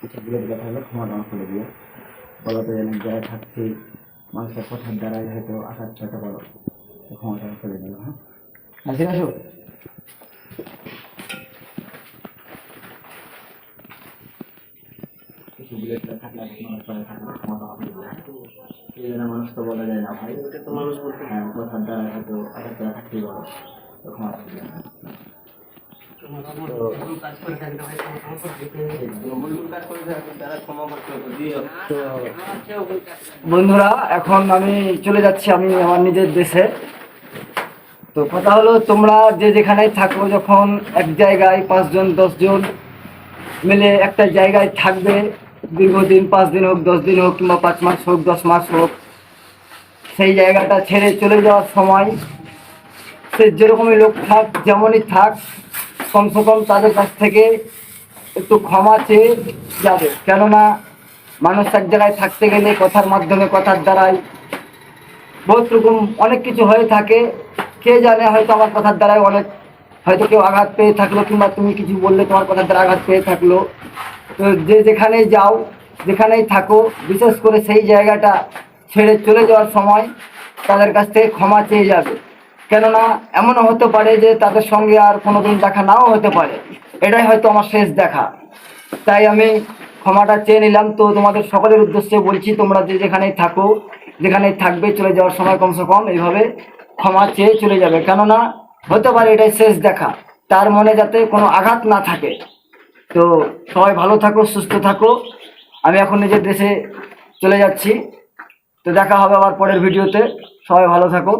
কিছু বলে দিলে তাহলে ক্ষমা দান করে দিও। বলো তো অনেক জায়গায় থাকছি মানুষের কথার দ্বারাই হয়তো আঘাত ছয়টা বলো ক্ষমা দান করে দিও হ্যাঁ? আসি আসো। দিলে থাকলে থাকলে মানুষ তো বলা যায় না ভাই। তো মানুষ বলতে হ্যাঁ কথার দ্বারা হয়তো আঘাত করা থাকতেই বলো ক্ষমা করে বন্ধুরা, এখন আমি চলে যাচ্ছি আমি আমার নিজের দেশে। তো কথা হলো, তোমরা যে যেখানেই থাকো, যখন এক জায়গায় পাঁচজন, দশজন মিলে একটা জায়গায় থাকবে, দীর্ঘদিন পাঁচ দিন হোক দশ দিন হোক কিংবা পাঁচ মাস হোক, দশ মাস হোক, সেই জায়গাটা ছেড়ে চলে যাওয়ার সময় সে যেরকমই লোক থাক, যেমনই থাক কমসে কম তাদের কাছ থেকে একটু ক্ষমা চেয়ে যাবে। কেননা মানুষ এক জায়গায় থাকতে গেলে কথার মাধ্যমে, কথার দ্বারাই বহুত রকম অনেক কিছু হয়ে থাকে। কে জানে হয়তো আমার কথার দ্বারাই অনেক, হয়তো কেউ আঘাত পেয়ে থাকল কিংবা তুমি কিছু বললে তোমার কথার দ্বারা আঘাত পেয়ে থাকল। তো যে যেখানেই যাও, যেখানেই থাকো, বিশেষ করে সেই জায়গাটা ছেড়ে চলে যাওয়ার সময় তাদের কাছ থেকে ক্ষমা চেয়ে যাবে। কেননা এমনও হতে পারে যে তাদের সঙ্গে আর কোনোদিন দেখা নাও হতে পারে। এটাই হয়তো আমার শেষ দেখা। তাই আমি ক্ষমাটা চেয়ে নিলাম। তো তোমাদের সকলের উদ্দেশ্যে বলছি, তোমরা যে যেখানেই থাকো, যেখানেই থাকবে, চলে যাওয়ার সময় কমসে কম এইভাবে ক্ষমা চেয়ে চলে যাবে। কেননা হতে পারে এটাই শেষ দেখা। তার মনে যাতে কোনো আঘাত না থাকে। তো সবাই ভালো থাকো, সুস্থ থাকো। আমি এখন নিজের দেশে চলে যাচ্ছি। তো দেখা হবে আবার পরের ভিডিওতে। সবাই ভালো থাকো।